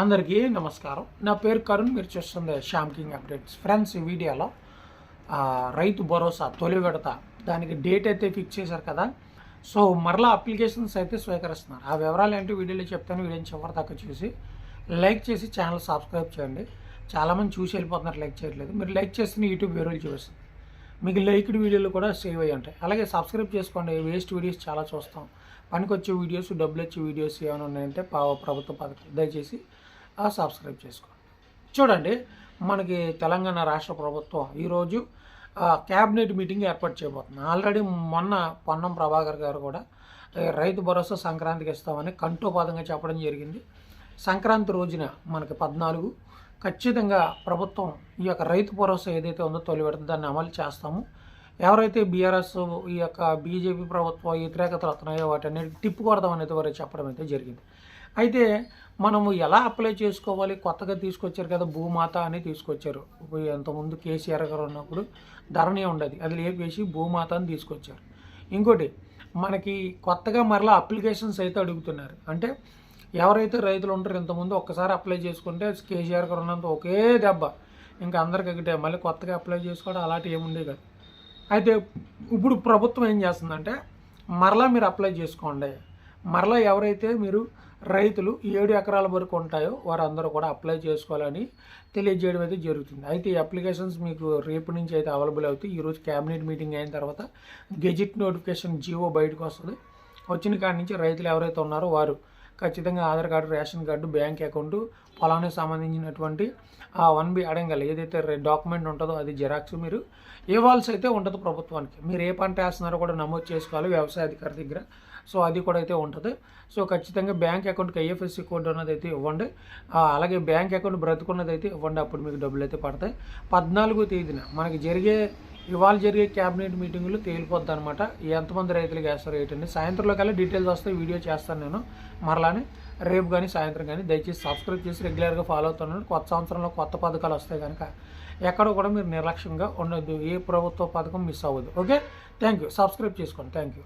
అందరికీ నమస్కారం. నా పేరు కరుణ్ మీరు చూస్తుంది శ్యామ్ కింగ్ అప్డేట్స్. ఫ్రెండ్స్ ఈ వీడియోలో రైతు భరోసా తొలి విడత దానికి డేట్ అయితే ఫిక్స్ చేశారు కదా. సో మరలా అప్లికేషన్స్ అయితే స్వీకరిస్తున్నారు. ఆ వివరాలు ఏంటి వీడియోలో చెప్తాను. వీడియోని చివరి దాకా చూసి లైక్ చేసి ఛానల్ సబ్స్క్రైబ్ చేయండి. చాలామంది చూసి వెళ్ళిపోతున్నారు లైక్ చేయట్లేదు. మీరు లైక్ చేస్తే యూట్యూబ్ వేరేలు చూపిస్తుంది. మీకు లైక్డ్ వీడియోలు కూడా సేవ్ అయ్యి ఉంటాయి. అలాగే సబ్స్క్రైబ్ చేసుకోండి. వేస్ట్ వీడియోస్ చాలా చూస్తాం. పనికొచ్చే వీడియోస్ డబ్బులు వచ్చే వీడియోస్ ఏమైనా ఉన్నాయంటే ప్రభుత్వ పథకం. దయచేసి సబ్స్క్రైబ్ చేసుకోండి చూడండి మనకి తెలంగాణ రాష్ట్ర ప్రభుత్వం ఈరోజు క్యాబినెట్ మీటింగ్ ఏర్పాటు చేయబోతుంది. ఆల్రెడీ మొన్న పొన్నం ప్రభాకర్ గారు కూడా రైతు భరోసా సంక్రాంతికి ఇస్తామని కంఠోపాదంగా చెప్పడం జరిగింది. సంక్రాంతి రోజున మనకి పద్నాలుగు ఖచ్చితంగా ప్రభుత్వం ఈ యొక్క రైతు భరోసా ఏదైతే ఉందో తొలి విడత దాన్ని అమలు చేస్తాము. ఎవరైతే బీఆర్ఎస్ ఈ యొక్క బీజేపీ ప్రభుత్వ వ్యతిరేకతలు వస్తున్నాయో వాటన్నిటి టిప్పు కొడదాం అనేది వారు చెప్పడం అయితే జరిగింది. అయితే మనము ఎలా అప్లై చేసుకోవాలి? కొత్తగా తీసుకొచ్చారు కదా భూమాత అని తీసుకొచ్చారు. ఇప్పుడు కేసీఆర్ గారు ఉన్నప్పుడు ధరణి ఉండదు. అది లేపేసి భూమాత అని తీసుకొచ్చారు. ఇంకోటి మనకి కొత్తగా మరలా అప్లికేషన్స్ అయితే అడుగుతున్నారు. అంటే ఎవరైతే రైతులు ఉంటారో ఇంతకుముందు ఒక్కసారి అప్లై చేసుకుంటే కేసీఆర్ గారు ఉన్నంత ఒకే దెబ్బ. ఇంకా అందరికి ఒకటే మళ్ళీ కొత్తగా అప్లై చేసుకోవడం అలాంటివి ఏముండే కదా. అయితే ఇప్పుడు ప్రభుత్వం ఏం చేస్తుందంటే మరలా మీరు అప్లై చేసుకోండి. మరలా ఎవరైతే మీరు రైతులు ఏడు ఎకరాల వరకు ఉంటాయో వారందరూ కూడా అప్లై చేసుకోవాలని తెలియజేయడం అయితే జరుగుతుంది. అయితే ఈ అప్లికేషన్స్ మీకు రేపు నుంచి అయితే అవైలబుల్ అవుతాయి. ఈరోజు క్యాబినెట్ మీటింగ్ అయిన తర్వాత గెజిట్ నోటిఫికేషన్ జీవో బయటకు వస్తుంది. వచ్చిన కాడి నుంచి రైతులు ఎవరైతే ఉన్నారో వారు ఖచ్చితంగా Aadhaar card ration card bank account పొలానికి సంబంధించినటువంటి ఆ వన్ బి అడంగల్ ఏదైతే డాక్యుమెంట్ ఉంటుందో అది జిరాక్స్ మీరు ఇవ్వాల్సి అయితే ఉంటుంది ప్రభుత్వానికి. మీరు ఏ పంట వేస్తున్నారో కూడా నమోదు చేసుకోవాలి వ్యవసాయ అధికారి దగ్గర. సో అది కూడా అయితే ఉంటుంది. సో ఖచ్చితంగా బ్యాంక్ అకౌంట్కి ఐఎఫ్ఎస్సి కోడ్ అన్నది అయితే ఇవ్వండి. అలాగే బ్యాంక్ అకౌంట్ బ్రతుకున్నది అయితే ఇవ్వండి. అప్పుడు మీకు డబ్బులు అయితే పడతాయి. పద్నాలుగో తేదీన మనకి జరిగే ఇవాళ జరిగే క్యాబినెట్ మీటింగులు తేలిపోద్ది అనమాట ఎంతమంది రైతులకు వేస్తారు ఏంటండి సాయంత్రంలో కల్లా డీటెయిల్స్ వస్తే వీడియో చేస్తాను నేను. మరలానే రేపు కానీ సాయంత్రం కానీ దయచేసి సబ్స్క్రైబ్ చేసి రెగ్యులర్గా ఫాలో అవుతున్నాను కొత్త సంవత్సరంలో కొత్త పథకాలు వస్తాయి కనుక ఎక్కడ కూడా మీరు నిర్లక్ష్యంగా ఉండొద్దు. ఏ ప్రభుత్వ పథకం మిస్ అవ్వదు. ఓకే థ్యాంక్ యూ సబ్స్క్రైబ్ చేసుకోండి. Thank you